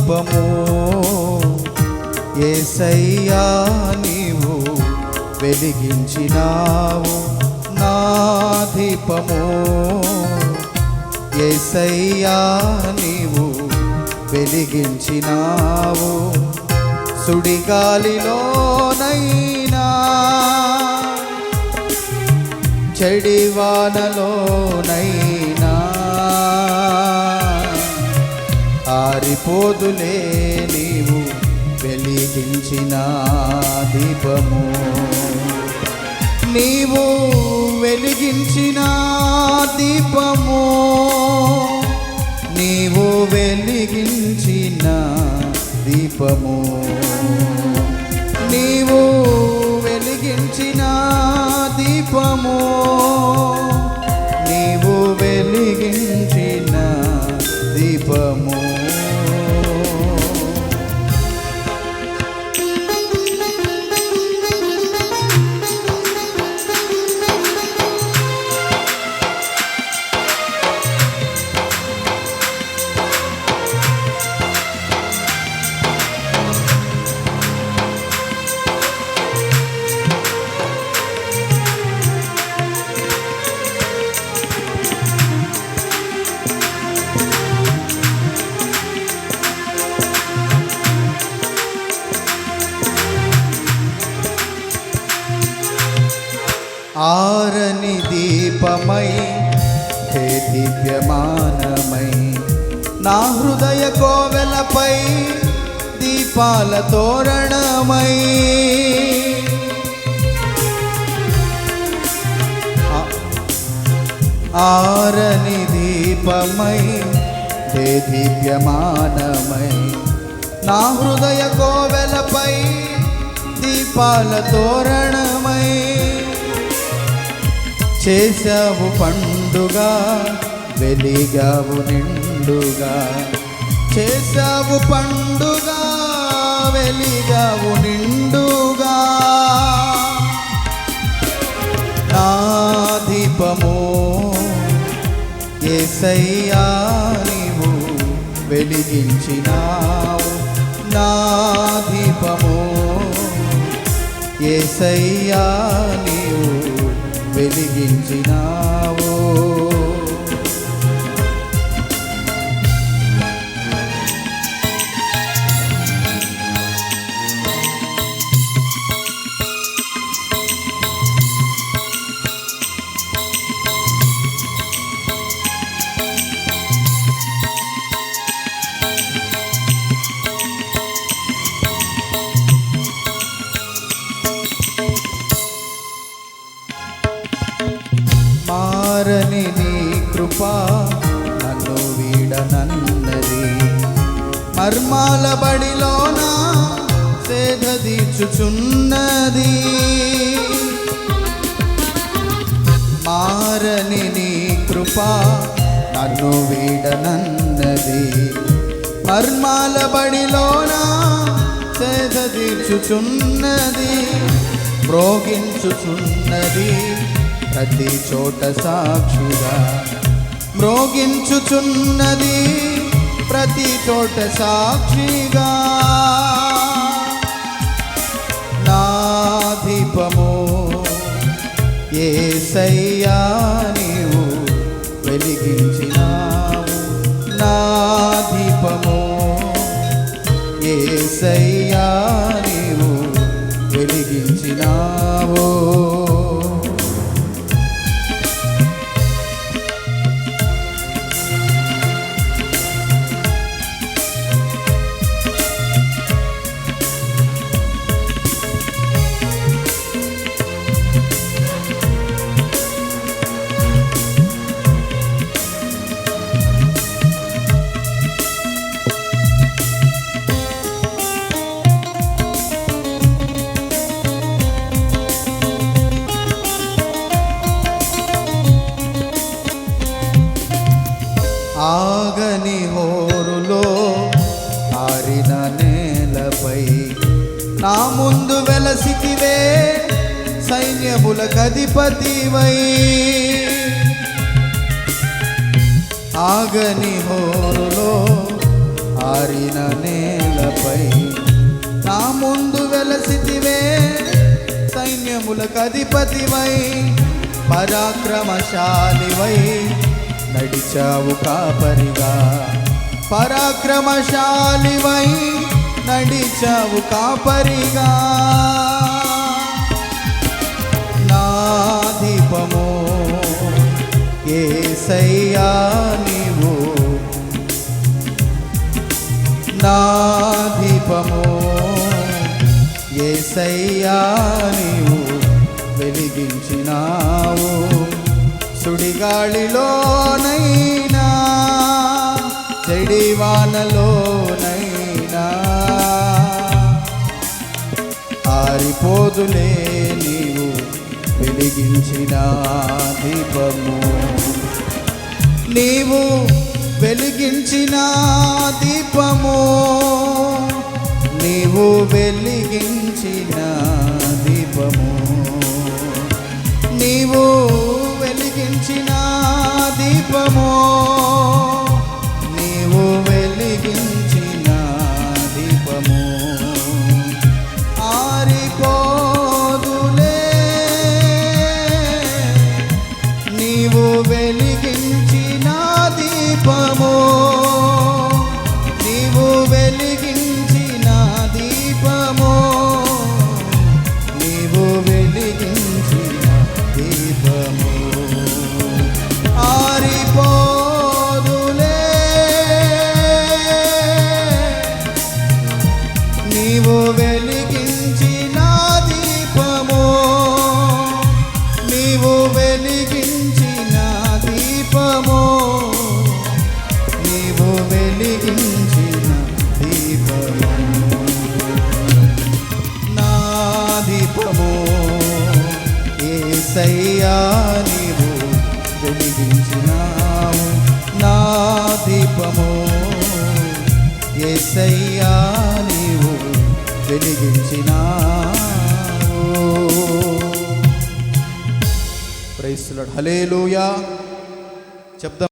దీపము ఏసయ్యా నీవు వెలిగించినావు నా దీపము ఏసయ్యా నీవు వెలిగించినావు సుడిగాలిలోనైనా. చెడివానలోనైనా. ఆరిపోదులే నీవు వెలిగించిన దీపము. నీవు వెలిగించిన దీపము. నీవు వెలిగించిన దీపము. నా హృదయ కోవెలపై దీపాల తోరణమై. ఆరని దీపమై హే దివ్యమానమై. నా హృదయ కోవెలపై దీపాల తోరణమై. చేసావు పండుగ వెలిగావు నిండుగా. చేసావు పండుగ వెలిగావు నిండుగా. నా దీపము ఏసయ్యా నీవు వెలిగించినావు. నా దీపము ఏసయ్యా నీవు వెలిగించినావు. కృపా నన్ను వీడనన్నది. మర్మాల బడిలోన సేధ తీర్చుచున్నది. మారని నీ కృపా నన్ను వీడనన్నది. మర్మాల బడిలోన సేధ తీర్చుచున్నది. మ్రోగించుచున్నది ప్రతి చోట సాక్షిగా. మ్రోగించుచున్నది ప్రతి చోట సాక్షిగా. నా దీపము ఏసయ్యా నీవు వెలిగించినావు. నా దీపము ఏసయ్యా నీవు వెలిగించినావు. ఆగని హోరులో ఆరిన నేలపై నా ముందు వెలసితివే సైన్యముల కధిపతివై. ఆగని హోరులో ఆరిన నేలపై నా ముందు వెలసితివే సైన్యముల కధిపతివై పరాక్రమశాలివై నడిచావు కాపరిగా. పరాక్రమశాలివై నడిచావు కాపరిగా. నా దీపము ఏసయ్యా నీవు. నా దీపము ఏసయ్యా నీవు. వెలిగించినావు. సుడిగాలిలోనైనా చెడివానలోనైనా ఆరిపోదులే నీవు వెలిగించిన దీపము. నీవు వెలిగించిన దీపము. నీవు వెలిగించిన దీపము. నీవు వెలిగించిన దీపము. దీపము. ఎసయ్యా నీవు వెలిగించినావు. ప్రైస్లాడ్ హలేలుయా చెప్దాం